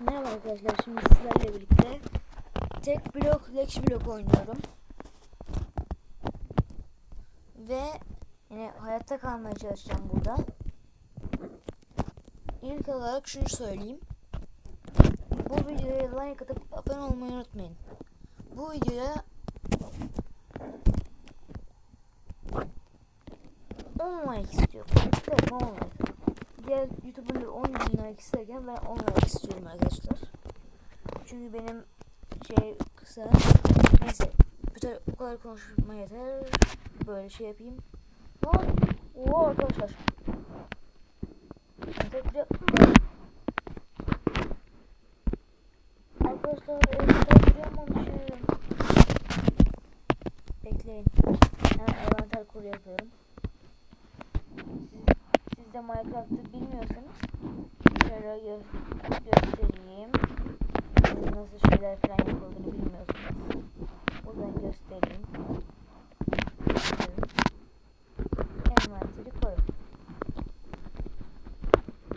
Merhaba arkadaşlar şimdi sizlerle birlikte tek blok lex blok oynuyorum. Ve yine hayatta kalmaya çalışacağım burada. İlk olarak şunu söyleyeyim. Bu videoya like atıp abone olmayı unutmayın. Bu videoya 10 like istiyorum. Evet 10 like. YouTuber'lar 10 bin like isterken ben 10 like istiyorum arkadaşlar. Çünkü benim şey kısa. Neyse. Kadar- bu kadar konuşma yeter. Böyle şey yapayım. Lan. Oo arkadaşlar. Tekrar. Arkadaşlar evde yapmamışım. Bekleyin. Hemen envanter kur yapıyorum. Siz, de Minecraft'ı bilmiyorsanız şöyle gö göstereyim. Nasıl şeyler falan yapıldığını bilmiyorsanız. Buradan göstereyim. Envanteri koy.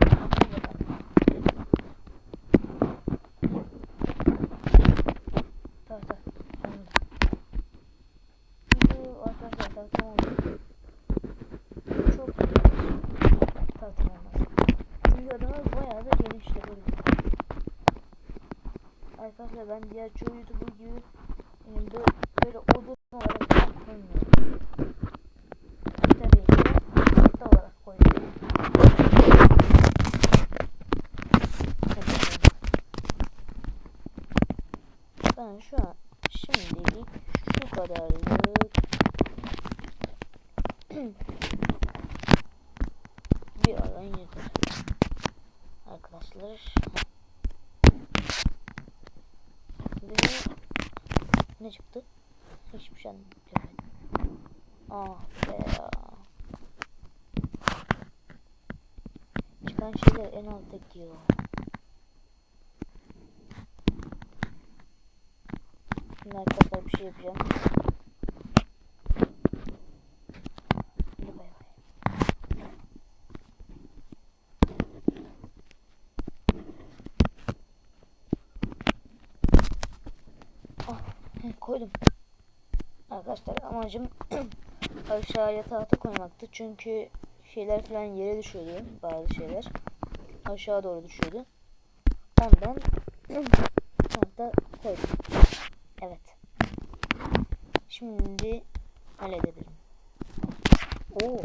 Hadi bakalım. Tamam tamam. Sonunda. Şimdi arkadaşlar tamam tamam. Çok iyi. Tahtam olmaz. Çünkü adamlar bayağı da genişti böyle. Arkadaşlar ben diğer çoğu YouTuber gibi yani böyle, odun olarak koymuyorum. Tabii ki olarak koyuyorum. Ben şu an şimdilik şu kadarlık bir alan yeter. Arkadaşlar. Ve ne çıktı? Hiçbir şey görmedim. Ah be ya. Çıkan şeyler en altta gidiyor. Şimdi arkadaşlar bir şey yapacağım. Hadi bay bay. Ah, hı, koydum. Arkadaşlar amacım aşağıya tahta koymaktı. Çünkü şeyler falan yere düşüyordu. Bazı şeyler. Aşağı doğru düşüyordu. Ondan tahta koydum. Evet. Şimdi halledelim. Oo.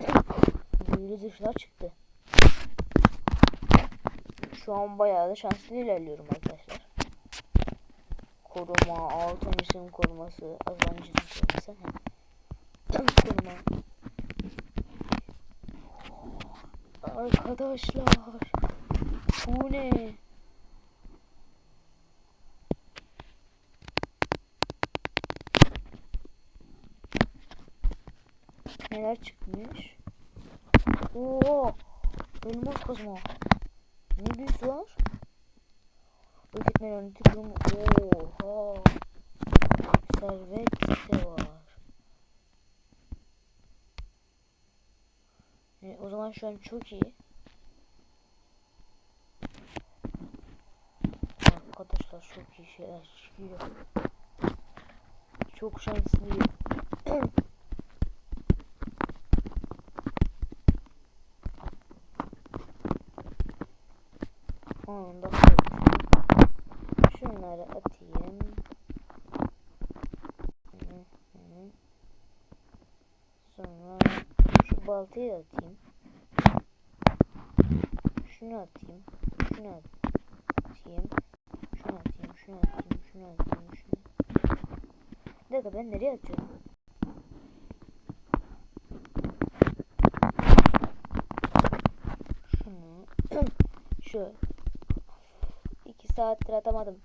Büyülü dışlar çıktı. Şu an bayağı da şanslı ilerliyorum arkadaşlar. Koruma, altın isim koruması, isim koruması. Koruma. Arkadaşlar. Bu ne? Neler çıkmış? Oo! Elmas kazma. Ne büyüsü var? Öğretmen kurumu. Oha! Servet de var. E, o zaman şu an çok iyi. Arkadaşlar çok iyi şeyler çıkıyor. Çok şanslıyım. Onu da koydum. Şunları atayım. Hı hı. Sonra şu baltayı atayım. Şunu atayım. Şunu atayım. Şunu atayım. Şunu atayım. Şunu atayım. Şunu. Bir dakika ben nereye atıyorum? Şunu. Şu. İki saattir atamadım.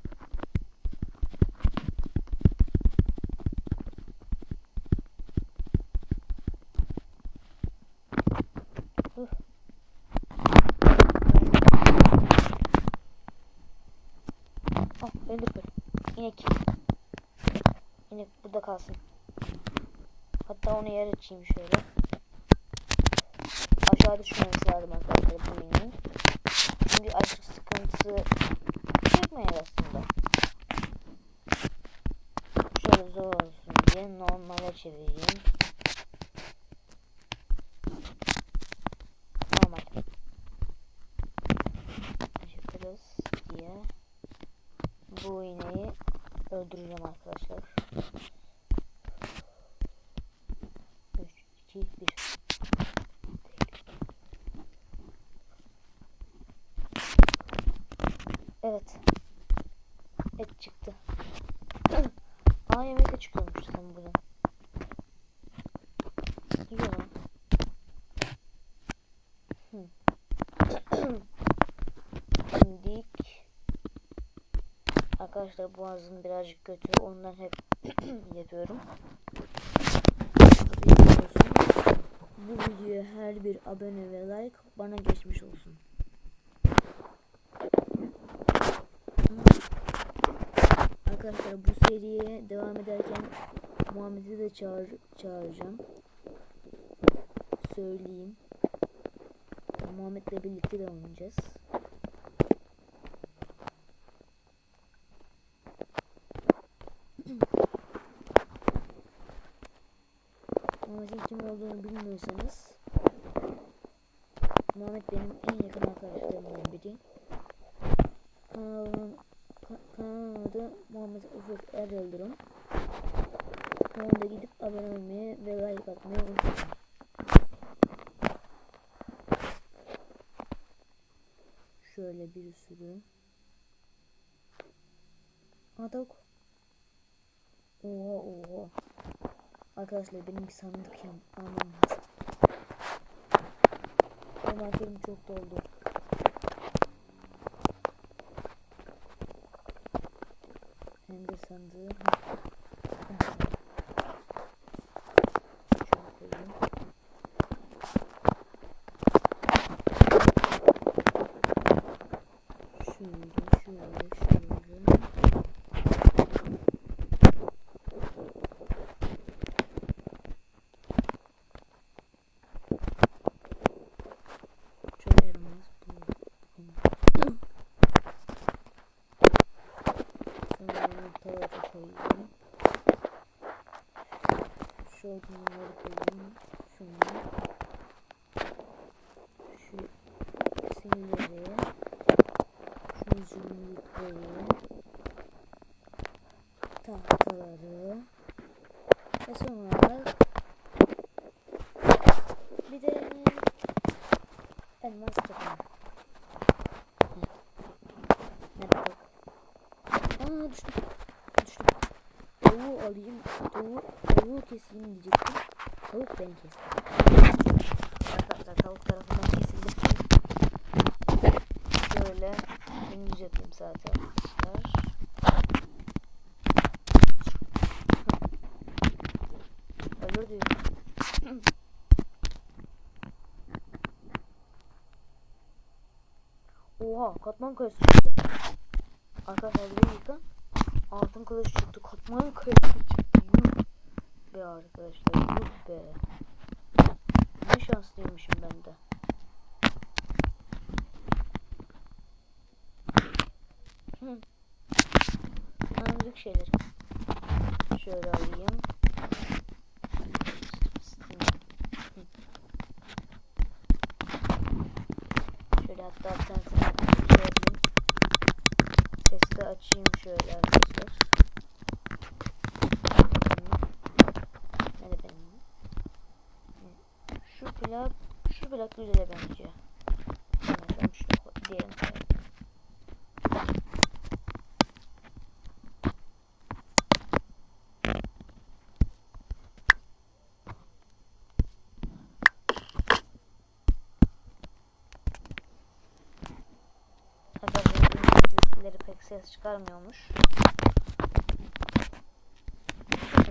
İnek. İnek burada kalsın. Hatta onu yer açayım şöyle. Aşağı düşmemesi lazım arkadaşlar bu ineğin. Çünkü açlık sıkıntısı çekmeyin aslında. Şöyle zor olsun diye normale çevireyim. Öldüreceğim arkadaşlar. Arkadaşlar boğazım birazcık kötü. Ondan hep yapıyorum. Bu videoya her bir abone ve like bana geçmiş olsun. Arkadaşlar bu seriye devam ederken Muhammed'i de çağır, çağıracağım. Söyleyeyim. Muhammed'le birlikte de oynayacağız. Kim olduğunu bilmiyorsanız Muhammed benim en yakın arkadaşlarımdan biri. Kanalımın kanalın adı Muhammed Ufuk Er Yıldırım. Kanalda gidip abone olmayı ve like atmayı unutmayın. Şöyle bir sürü. Tavuk. Oha oha. Arkadaşlar benim bir sandık almam lazım. Envanterim çok doldu. Ender sandığı. Ha. Ha, Şöyle koyayım. Şöyle şöyle şöyle. Çok yaramaz bu. Sonra yumurtaları koyayım. Şu odunları koyayım. Şunu. Şu sinirleri. Şu zümrütleri. Tahtaları. Ve sonra bir de elmas çakma. Nerede bak? Aa düştüm. Düştüm. Tavuğu alayım. Tavuğu, tavuğu keseyim diyecektim. Tavuk ben kestim. Arkadaşlar tavuk tarafından kesildi. Şöyle gündüz yapayım zaten. Arkadaşlar. Ölür diyor. Oha katman kayası çıktı. Arkadaşlar bir dakika. Altın kılıç çıktı. Katman kayası çıktı. Be arkadaşlar. Yuh be. Ne şanslıymışım ben de. Hı. Anladık şeyler. Şöyle alayım. Şöyle hatta bir tanesini şey. Sesi açayım şöyle arkadaşlar. Nerede benim? Şu plak, şu plak güzele benziyor. Sanırsam şu diyelim. Pek ses çıkarmıyormuş.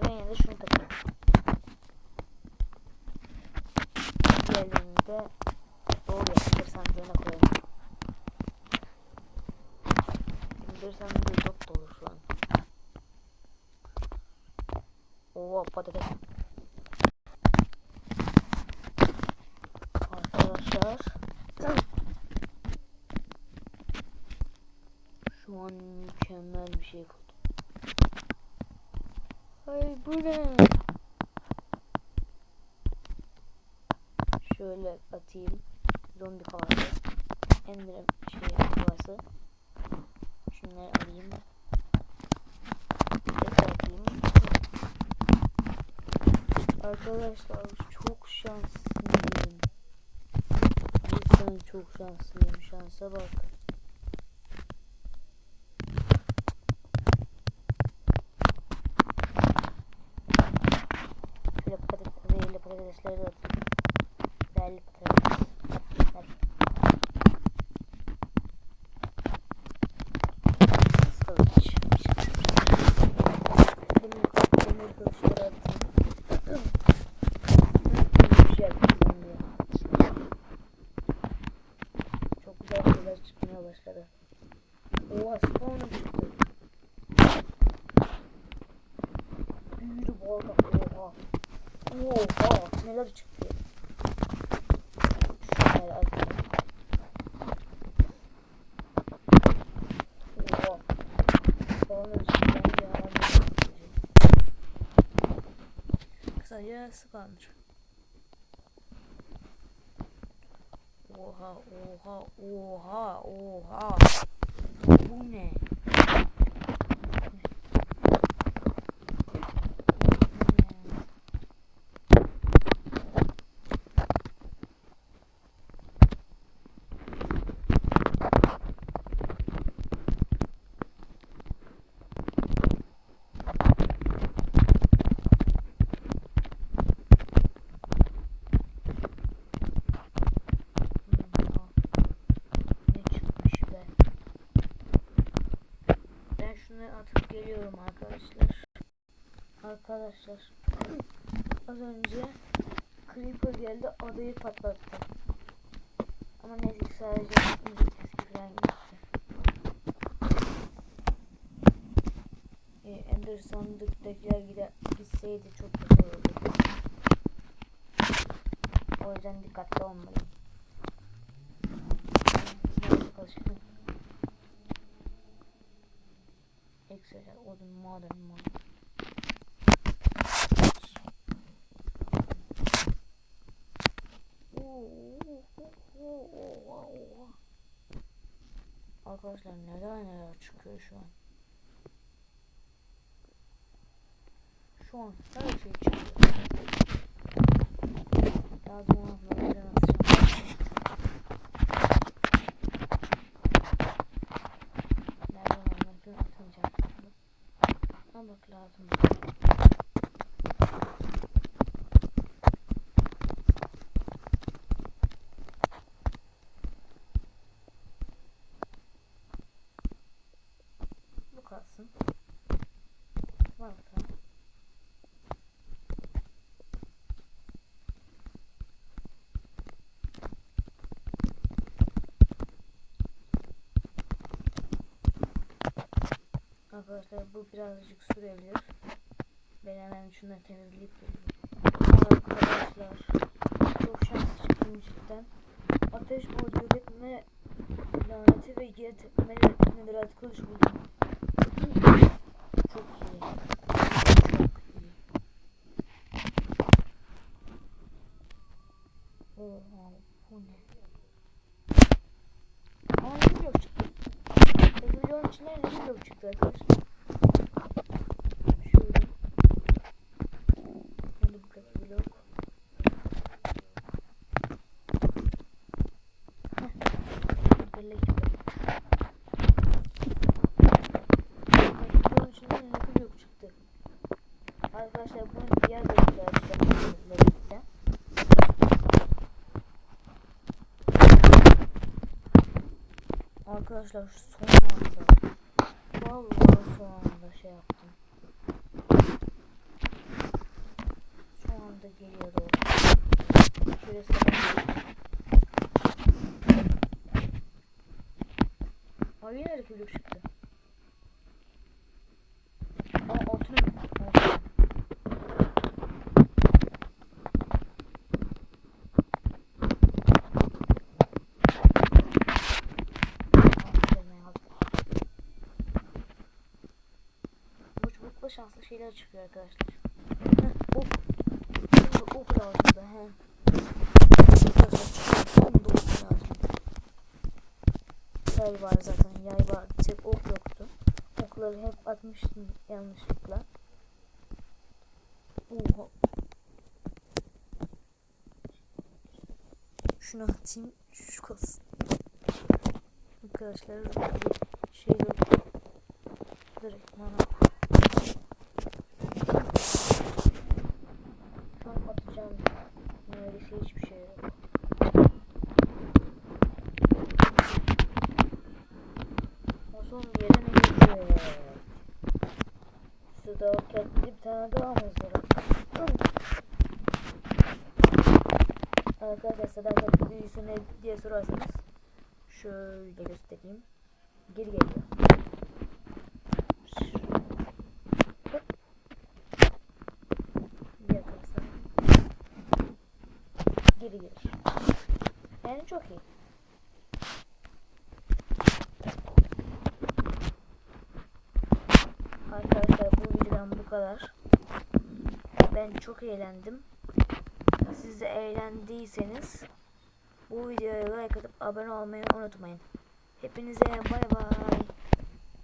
Ben yine de şunu takayım. Diğerlerini de doğru yapındır sandığına koyalım. İndir sandığı çok dolu şu an. Oo patates. Arkadaşlar. Şu an mükemmel bir şey buldum. Ay bu ne? Şöyle atayım. Zombi kovası. Ender şey kovası. Şunları alayım. Tekrar atayım. Arkadaşlar çok şanslıyım. Cidden çok şanslıyım. Şansa bak. Şöyle patates, patatesleri de atayım. elektrik. Stılıç. Benim kapımı göstereyim. Kısaca spawn'ım. Oha oha oha oha. Bu? Ne çıkmış be? Ben şunu atıp geliyorum arkadaşlar. Arkadaşlar az önce Creeper geldi adayı patlattı. Ama neyse sadece müzik falan gitti. Ee, Ender sandıktakiler gide, gitseydi çok kötü olurdu. O yüzden dikkatli olmalıyım. Excel, odun, maden, maden. Arkadaşlar neler neler çıkıyor şu an. Şu an her şey çıkıyor. Lazım olanları atacağım. Nerede olanları atmayacağım. Ama bak lazım. Bu kalsın. Varsa. Arkadaşlar bu birazcık sürebilir. Ben hemen şunları temizleyip geliyorum. Arkadaşlar çok şanslı çıktım cidden. Ateş modu üretme laneti ve geri tepme nedirat kılıç buldum. Çok iyi. Начинаем видео читать. Arkadaşlar şu son anda Vallahi son anda şey yaptım. Şu anda geliyor doğru. Şöyle de blok çıktı. Çok şanslı şeyler çıkıyor arkadaşlar. Heh, ok. Şimdi ok lazım da he. Arkadaşlar çok 19 lazım. Yay var zaten. Yay var. Tek ok yoktu. Okları hep atmıştım yanlışlıkla. Oha. Şunu atayım. Şu kalsın. Arkadaşlar şey yok. Direkt bana. Şu an atacağım. Neredeyse hiçbir şey yok. O son bir yere ne geçiyor? Suda kendine bir tane daha hazır. Arkadaşlar büyüsü ne diye sorarsanız şöyle göstereyim. Geri geliyor. Geri gelir. Yani çok iyi. Arkadaşlar bu videodan bu kadar. Ben çok eğlendim. Siz de eğlendiyseniz bu videoya like atıp abone olmayı unutmayın. Hepinize bay bay.